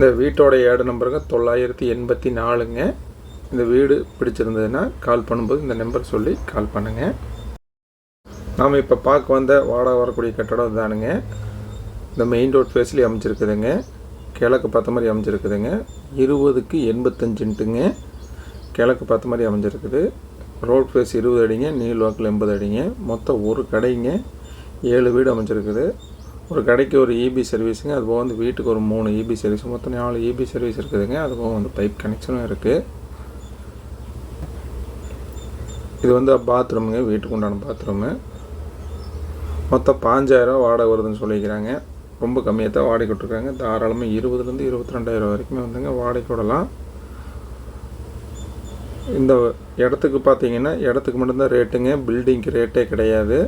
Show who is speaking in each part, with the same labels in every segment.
Speaker 1: இந்த வீட்டோட ஏடு நம்பருங்க தொள்ளாயிரத்தி எண்பத்தி நாலுங்க. இந்த வீடு பிடிச்சிருந்ததுன்னா கால் பண்ணும்போது இந்த நம்பர் சொல்லி கால் பண்ணுங்கள் நாம் இப்போ பார்க்க வந்த வாடகை வரக்கூடிய கட்டடம் தானுங்க இந்த மெயின் ரோட் ஃபேஸ்லேயே அமைச்சிருக்குதுங்க கிழக்கு பார்த்த மாதிரி அமைஞ்சிருக்குதுங்க. இருபதுக்கு எண்பத்தஞ்சுன்ட்டுங்க கிழக்கு பார்த்த மாதிரி அமைஞ்சிருக்குது. ரோட் ஃபேஸ் இருபது அடிங்க நீல் வாக்கில் எண்பது அடிங்க. மொத்தம் ஒரு கடைங்க. ஏழு வீடு அமைஞ்சிருக்குது. ஒரு கடைக்கு ஒரு இபி சர்வீஸுங்க அது போக வந்து வீட்டுக்கு ஒரு மூணு இபி சர்வீஸ் மொத்தம் நாலு இபி சர்வீஸ் இருக்குதுங்க. அதுபோக வந்து பைப் கனெக்ஷனும் இருக்குது இது வந்து பாத்ரூமுங்க வீட்டுக்கு உண்டான பாத்ரூமு மொத்தம் பாஞ்சாயிரம் வாடகை வருதுன்னு சொல்லிக்கிறாங்க. ரொம்ப கம்மியாக தான் வாடகை விட்ருக்காங்க தாராளமாக இருபதுலேருந்து இருபத்தி ரெண்டாயிரம் வரைக்குமே வந்துங்க வாடகை விடலாம் இந்த இடத்துக்கு பார்த்தீங்கன்னா இடத்துக்கு மட்டும்தான் ரேட்டுங்க பில்டிங்க்கு ரேட்டே கிடையாது.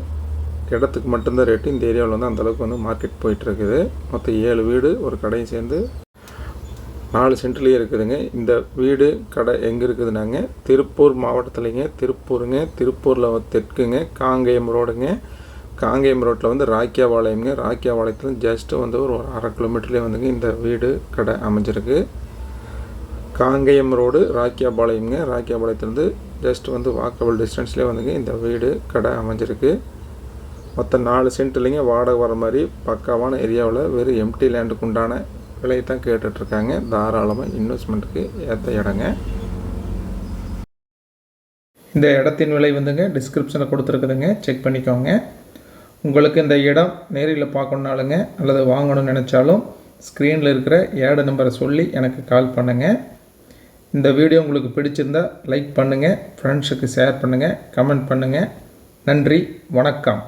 Speaker 1: இடத்துக்கு மட்டும்தான் ரேட்டு இந்த ஏரியாவில் வந்து அந்தளவுக்கு வந்து மார்க்கெட் போயிட்டுருக்குது. மொத்தம் ஏழு வீடு ஒரு கடையும் சேர்ந்து நாலு சென்ட்லேயே இருக்குதுங்க. இந்த வீடு கடை எங்கே இருக்குதுனாங்க? திருப்பூர் மாவட்டத்துலேங்க. திருப்பூருங்க. திருப்பூரில் தெற்குங்க. காங்கேயம் ரோடுங்க. காங்கேயம் ரோட்டில் வந்து ராக்கியாபாளையம்ங்க. ராக்கியாபாளையத்தில் ஜஸ்ட்டு வந்து ஒரு அரை கிலோமீட்டர்லேயே வந்துங்க இந்த வீடு கடை அமைஞ்சிருக்கு. காங்கேயம் ரோடு ராக்கியாபாளையம்ங்க. ராக்கியாபாளையத்துலேருந்து ஜஸ்ட் வந்து வாக்கபிள் டிஸ்டன்ஸ்லேயே வந்துங்க இந்த வீடு கடை அமைஞ்சிருக்கு. மொத்தம் நாலு சென்ட் இல்லைங்க வாடகை வர மாதிரி பக்காவான ஏரியாவில் வெறும் எம்டி லேண்டுக்கு உண்டான விலையை தான் கேட்டுட்ருக்காங்க. தாராளமாக இன்வெஸ்ட்மெண்ட்டுக்கு ஏற்ற இடங்க. இந்த இடத்தின் விலை வந்துங்க டிஸ்கிரிப்ஷனில் கொடுத்துருக்குதுங்க. செக் பண்ணிக்கோங்க. உங்களுக்கு இந்த இடம் நேரில் பார்க்கணுனாலுங்க அல்லது வாங்கணும்னு நினச்சாலும் ஸ்க்ரீனில் இருக்கிற ஏடு நம்பரை சொல்லி எனக்கு கால் பண்ணுங்கள் இந்த வீடியோ உங்களுக்கு பிடிச்சிருந்தா லைக் பண்ணுங்கள் ஃப்ரெண்ட்ஸுக்கு ஷேர் பண்ணுங்கள் கமெண்ட் பண்ணுங்கள் நன்றி வணக்கம்.